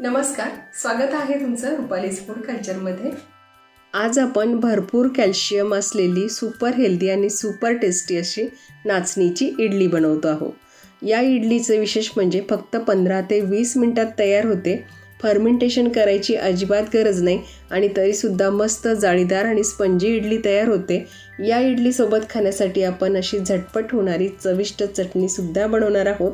नमस्कार स्वागत आहे तुमचं रुपालीज फूड कल्चरमध्ये. आज आपण भरपूर कॅल्शियम असलेली सुपर हेल्दी आणि सुपर टेस्टी अशी नाचणीची इडली बनवतो आहोत. या इडलीचं विशेष म्हणजे फक्त पंधरा ते वीस मिनटात तयार होते. फर्मेंटेशन करायची अजिबात गरज नाही आणि तरीसुद्धा मस्त जाळीदार आणि स्पंजी इडली तयार होते. या इडलीसोबत खाण्यासाठी आपण अशी झटपट होणारी चविष्ट चटणीसुद्धा बनवणार आहोत.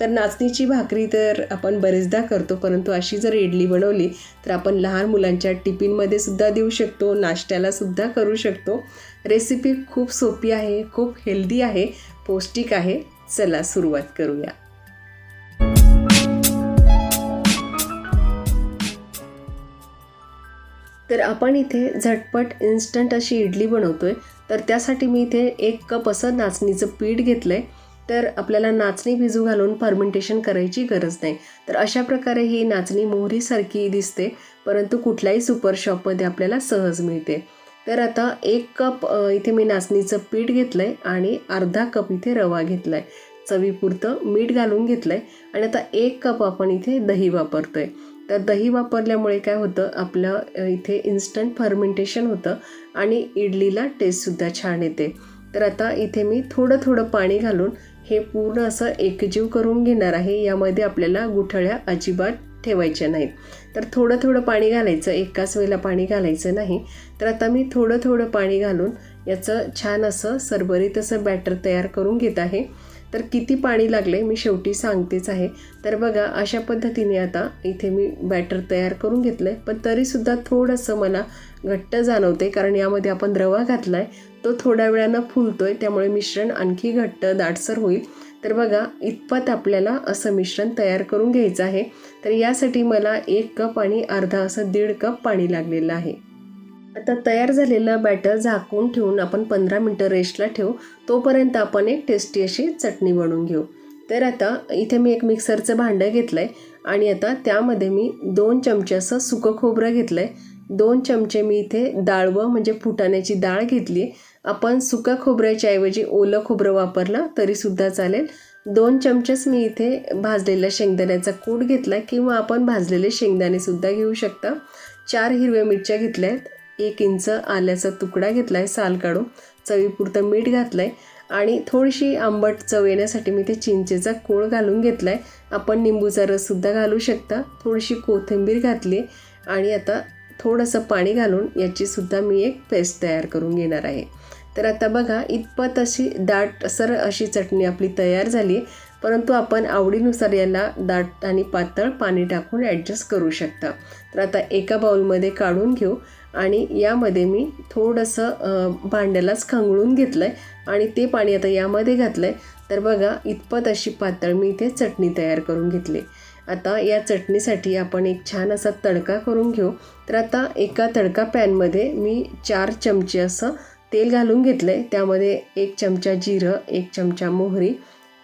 तर नाचणीची भाकरी तर आपण बरेचदा करतो परंतु अशी जर इडली बनवली तर आपण लहान मुलांच्या टिफिनमध्ये सुद्धा देऊ शकतो नाश्त्याला सुद्धा करू शकतो. रेसिपी खूप सोपी आहे खूप हेल्दी आहे पौष्टिक आहे. चला सुरुवात करूया. तर आपण इथे झटपट इन्स्टंट अशी इडली बनवतोय. तर त्यासाठी मी इथे एक कप असं नाचणीचं पीठ घेतलं आहे तर आपल्याला नाचणी भिजू घालून फर्मेंटेशन करायची गरज नाही. तर अशा प्रकारे ही नाचणी मोहरीसारखी दिसते परंतु कुठल्याही सुपर शॉपमध्ये आपल्याला सहज मिळते. तर आता एक कप इथे मी नाचणीचं पीठ घेतलं आहे आणि अर्धा कप इथे रवा घेतला आहे चवीपुरतं मीठ घालून घेतलं आहे आणि आता एक कप आपण इथे दही वापरतो आहे तर दही वापरल्यामुळे काय होतं आपलं इथे इन्स्टंट फर्मेंटेशन होतं आणि इडलीला टेस्टसुद्धा छान येते. तर आता इथे मी थोडं थोडं पाणी घालून हे पूर्ण असं एकजीव करून घेणार आहे. यामध्ये आपल्याला गुठळ्या अजिबात ठेवायच्या नाहीत. तर थोडं थोडं पाणी घालायचं. एकाच वेळेला पाणी घालायचं नाही. तर आता मी थोडं थोडं पाणी घालून याचं छान असं सरबरीत असं बॅटर तयार करून घेत आहे. तर किती पाणी लागले मी शेवटी सांगतेच आहे. तर बघा अशा पद्धतीने आता इथे मी बॅटर तयार करून घेतलं आहे पण तरीसुद्धा थोडंसं मला घट्ट जाणवते कारण यामध्ये आपण रवा घातला आहे तो थोड्या वेळानं फुलतो आहे त्यामुळे मिश्रण आणखी घट्ट दाटसर होईल. तर बघा इतपत आपल्याला असं मिश्रण तयार करून घ्यायचं आहे. तर यासाठी मला एक कप आणि अर्धा असं दीड कप पाणी लागलेलं आहे. आता तयार झालेलं बॅटर झाकून ठेवून आपण पंधरा मिनटं रेस्टला ठेवू. तोपर्यंत आपण एक टेस्टी अशी चटणी बनवून घेऊ. तर आता इथे मी एक मिक्सरचं भांडं घेतलं आहे आणि आता त्यामध्ये मी दोन चमचे असं सुकं खोबरं घेतलं आहे दोन चमचे मी इथे डाळवं म्हणजे फुटाण्याची डाळ घेतली. आपण सुका खोबऱ्याच्या ऐवजी ओलं खोबरं वापरलं तरीसुद्धा चालेल. दोन चमचेच मी इथे भाजलेला शेंगदाण्याचा कूट घेतला किंवा आपण भाजलेले शेंगदाणेसुद्धा घेऊ शकता. चार हिरव्या मिरच्या घेतल्या आहेत एक इंच आल्याचा तुकडा घेतला आहे साल काढून. चवीपुरतं मीठ घातलं आहे आणि थोडीशी आंबट चव येण्यासाठी मी ते चिंचेचा कोळ घालून घेतला आहे आपण निंबूचा रससुद्धा घालू शकता. थोडीशी कोथिंबीर घातली आणि आता थोडंसं पाणी घालून याचीसुद्धा मी एक पेस्ट तयार करून घेणार आहे. तर आता बघा इतपत अशी दाटसर अशी चटणी आपली तयार झाली आहे. परंतु आपण आवडीनुसार याला दाट आणि पातळ पाणी टाकून ॲडजस्ट करू शकता. तर आता एका बाउलमध्ये काढून घेऊ आणि यामध्ये मी थोडंसं भांड्यालाच खंगळून घेतलं आहे आणि ते पाणी आता यामध्ये घातलं आहे तर बघा इतपत अशी पातळ मी इथे चटणी तयार करून घेतली. आता या चटणीसाठी आपण एक छान असा तडका करून घेऊ. तर आता एका तडका पॅनमध्ये मी चार चमचे असं तेल घालून घेतलं आहे त्यामध्ये एक चमचा जिरं एक चमचा मोहरी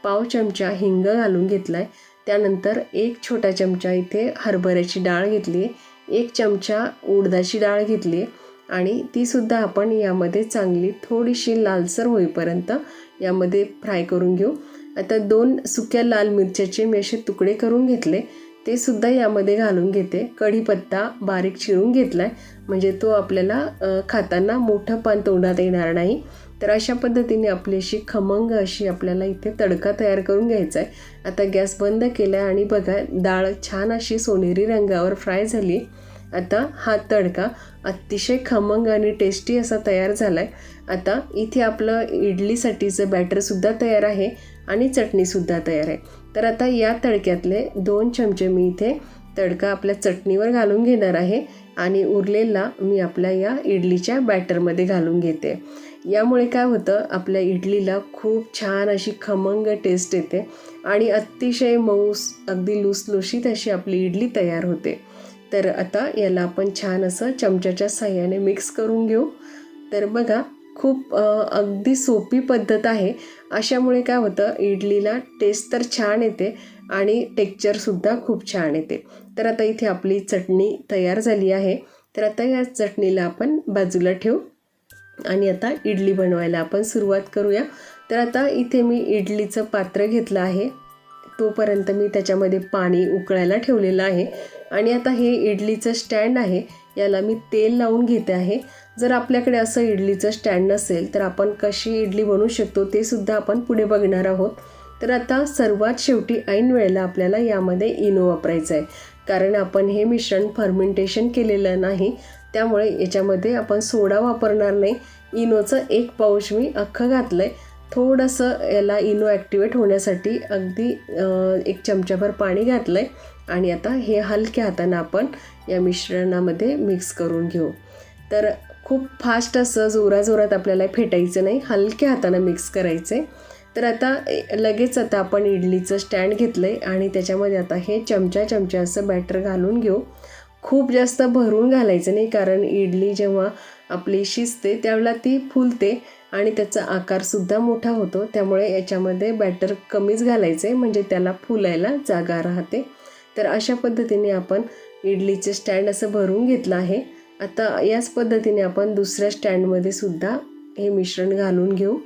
पाव चमचा हिंग घालून घेतला आहे त्यानंतर एक छोटा चमचा इथे हरभऱ्याची डाळ घेतली आहे. एक चमचा उडदाची डाळ घेतली आहे. आणि तीसुद्धा आपण यामध्ये चांगली थोडीशी लालसर होईपर्यंत यामध्ये फ्राय करून घेऊ. आता दोन सुक्या लाल मिरच्याचे मी असे तुकडे करून घेतले. ते सुद्धा यामध्ये घालून घेते. कढीपत्ता बारीक चिरून घेतला आहे म्हणजे तो आपल्याला खाताना मोठं पान तोंडात येणार नाही. तर अशा पद्धतीने आपली अशी खमंग अशी आपल्याला इथे तडका तयार करून घ्यायचा आहे आता गॅस बंद केला आहे आणि बघा डाळ छान अशी सोनेरी रंगावर फ्राय झाली. आता हा तडका अतिशय खमंग आणि टेस्टी असा तयार झाला आहे आता इथे आपलं इडलीसाठीचं बॅटरसुद्धा तयार आहे आणि चटणीसुद्धा तयार आहे. तर आता या तडक्यातले दोन चमचे मी इथे तडका आपल्या चटणीवर घालून घेणार आहे आणि उरलेला मी आपल्या या इडलीच्या बॅटरमध्ये घालून घेते. यामुळे काय होतं आपल्या इडलीला खूप छान अशी खमंग टेस्ट येते आणि अतिशय मऊस अगदी लुसलुशीत अशी आपली इडली तयार होते. तर आता याला आपण छान असं चमच्याच्या साह्याने मिक्स करून घेऊ. तर बघा खूप अगदी सोपी पद्धत आहे. अशामुळे काय होतं इडलीला टेस्ट तर छान येते आणि टेक्चरसुद्धा खूप छान येते. तर आता इथे आपली चटणी तयार झाली आहे. तर आता या चटणीला आपण बाजूला ठेवू आणि आता इडली बनवायला आपण सुरुवात करूया. तर आता इथे मी इडलीचं पात्र घेतलं आहे. तोपर्यंत मी त्याच्यामध्ये पाणी उकळायला ठेवलेलं आहे. आणि आता हे इडलीचं स्टँड आहे. याला मी तेल लावून घेते आहे. जर आपल्याकडे असं इडलीचं स्टँड नसेल तर आपण कशी इडली बनवू शकतो ते सुद्धा आपण पुढे बघणार आहोत. तर आता सर्वात शेवटी ऐन वेळेला आपल्याला यामध्ये इनो वापरायचं आहे. कारण आपण हे मिश्रण फर्मेंटेशन केलेलं नाही त्यामुळे याच्यामध्ये आपण सोडा वापरणार नाही. इनोचं एक पाऊच मी अख्खं घातलं आहे थोडंसं याला इनो ॲक्टिवेट होण्यासाठी अगदी एक चमचाभर पाणी घातलं आहे आणि आता हे हलक्या हातानं आपण या मिश्रणामध्ये मिक्स करून घेऊ. तर खूप फास्ट असं जोराजोरात आपल्याला फेटायचं नाही हलक्या हातानं मिक्स करायचं आहे तर आता लगेच आता आपण इडलीचं स्टँड घेतलं आहे आणि त्याच्यामध्ये आता हे चमचा चमचा असं बॅटर घालून घेऊ. खूप जास्त भरून घालायचं नाही कारण इडली जेव्हा आपली शिजते त्यावेळेला ती फुलते आणि त्याचा आकारसुद्धा मोठा होतो. त्यामुळे याच्यामध्ये बॅटर कमीच घालायचं आहे म्हणजे त्याला फुलायला जागा राहते. तर अशा पद्धतीने आपण इडलीचे स्टँड असं भरून घेतलं आहे. आता याच पद्धतीने आपण दुसऱ्या स्टँडमध्ये सुद्धा हे मिश्रण घालून घेऊ.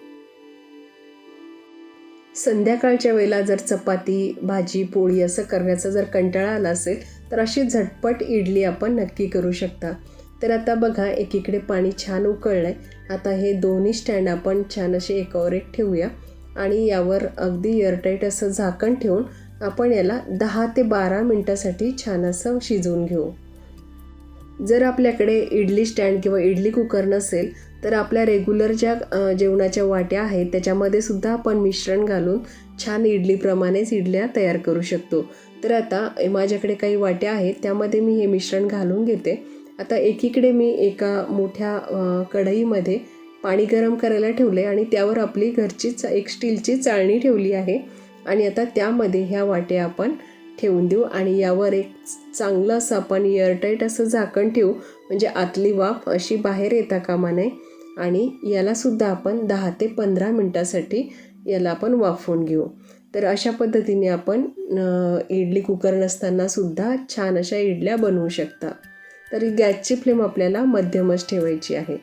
संध्याकाळच्या वेळेला जर चपाती भाजी पोळी असं करण्याचा जर कंटाळा आला असेल तर अशी झटपट इडली आपण नक्की करू शकता. तर आता बघा एकीकडे पाणी छान उकळलं आहे आता हे दोन्ही स्टँड आपण छान असे एकावर एक ठेवूया. आणि यावर अगदी एअरटाईट असं झाकण ठेवून आपण याला दहा ते बारा मिनटासाठी छान असं शिजवून घेऊ. जर आपल्याकडे इडली स्टँड किंवा इडली कुकर नसेल तर आपल्या रेग्युलर ज्या जेवणाच्या वाट्या आहेत त्याच्यामध्ये सुद्धा आपण मिश्रण घालून छान इडलीप्रमाणेच इडल्या तयार करू शकतो. तर आता माझ्याकडे काही वाट्या आहेत त्यामध्ये मी हे मिश्रण घालून घेते. आता एकीकडे मी एका मोठ्या कढईमध्ये पाणी गरम करायला ठेवले आणि त्यावर आपली घरचीच एक स्टीलची चाळणी ठेवली आहे. आणि आता त्यामध्ये ह्या वाट्या आपण ठेवून देऊ आणि यावर एक चांगलं असं आपण एअरटाईट असं झाकण ठेवू. म्हणजे आतली वाफ अशी बाहेर येता कामा नये. आणि यालासुद्धा आपण दहा ते पंधरा मिनटासाठी याला आपण वाफवून घेऊ. तर अशा पद्धतीने आपण इडली कुकर नसतानासुद्धा छान अशा इडल्या बनवू शकता. तर गॅसची फ्लेम आपल्याला मध्यमच ठेवायची आहे.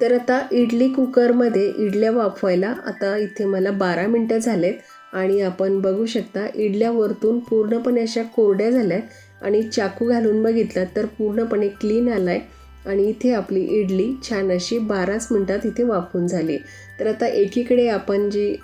तर आता इडली कुकरमध्ये इडल्या वाफवायला आता इथे मला बारा मिनटं झालेत. आणि आपण बघू शकता इडल्या वरतून पूर्णपणे अशा कोरड्या झाल्या आहेत आणि चाकू घालून बघितलं तर पूर्णपणे क्लीन आला आहे आणि इथे आपली इडली छान अशी बाराच मिनटात इथे वाफून झाली. तर आता एकीकडे आपण जी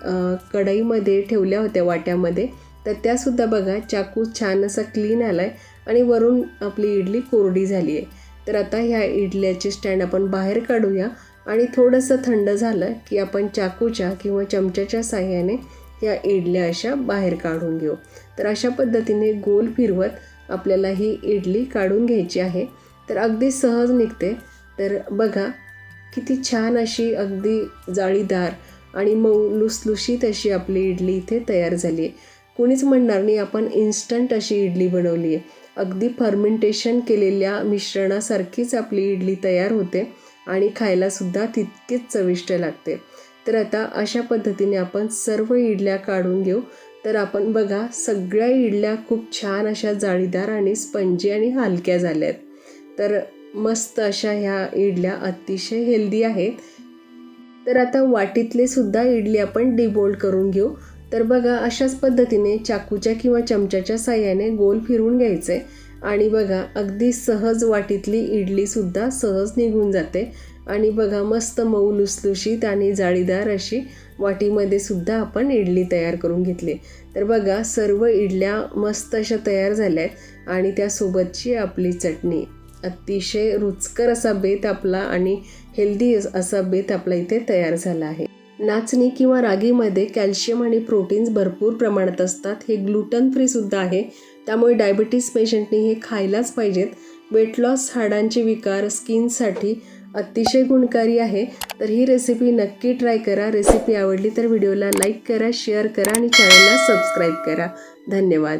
कढईमध्ये ठेवल्या होत्या वाट्यामध्ये तर त्यासुद्धा बघा चाकू छान असा क्लीन आला आहे आणि वरून आपली इडली कोरडी झाली आहे तर आता ह्या इडल्याचे स्टँड आपण बाहेर काढूया आणि थोडंसं थंड झालं की आपण चाकूच्या किंवा चमच्याच्या साह्याने या इडल्या अशा बाहेर काढून घेऊ. तर अशा पद्धतीने गोल फिरवत आपल्याला ही इडली काढून घ्यायची आहे. तर अगदी सहज निघते. तर बघा किती छान अशी अगदी जाळीदार आणि मऊ लुसलुशीत अशी आपली इडली इथे तयार झाली आहे. कुणीच म्हणणार नाही आपण इन्स्टंट अशी इडली बनवली आहे. अगदी फर्मेंटेशन केलेल्या मिश्रणासारखीच आपली इडली तयार होते आणि खायलासुद्धा तितकीच चविष्ट लागते. तर आता अशा पद्धतीने आपण सर्व इडल्या काढून घेऊ. तर आपण बघा सगळ्या इडल्या खूप छान अशा जाळीदार आणि स्पंजी आणि हलक्या झाल्या आहेत तर मस्त अशा ह्या इडल्या अतिशय हेल्दी आहेत. तर आता वाटीतले सुद्धा इडली आपण डिबोल्ड करून घेऊ. तर बघा अशाच पद्धतीने चाकूच्या किंवा चमच्याच्या साह्याने गोल फिरून घ्यायचे. आणि बघा अगदी सहज वाटीतली इडलीसुद्धा सहज निघून जाते. आणि बघा मस्त मऊ लुसलुशीत आणि जाळीदार अशी वाटीमध्ये सुद्धा आपण इडली तयार करून घेतली. तर बघा सर्व इडल्या मस्त अशा तयार झाल्या आहेत आणि त्यासोबतची आपली चटणी. अतिशय रुचकर असा बेत आपला आणि हेल्दी असा बेत आपला इथे तयार झाला आहे. नाचणी किंवा रागीमध्ये कॅल्शियम आणि प्रोटीन्स भरपूर प्रमाणात असतात. हे ग्लुटन फ्री सुद्धा आहे. त्यामुळे डायबिटीस पेशंटनी हे खायलाच पाहिजेत. वेट लॉस हाडांचे विकार स्किनसाठी अतिशय गुणकारी आहे. तर ही रेसिपी नक्की ट्राय करा. रेसिपी आवडली तर व्हिडिओला लाईक करा शेअर करा आणि चॅनलला सबस्क्राईब करा. धन्यवाद.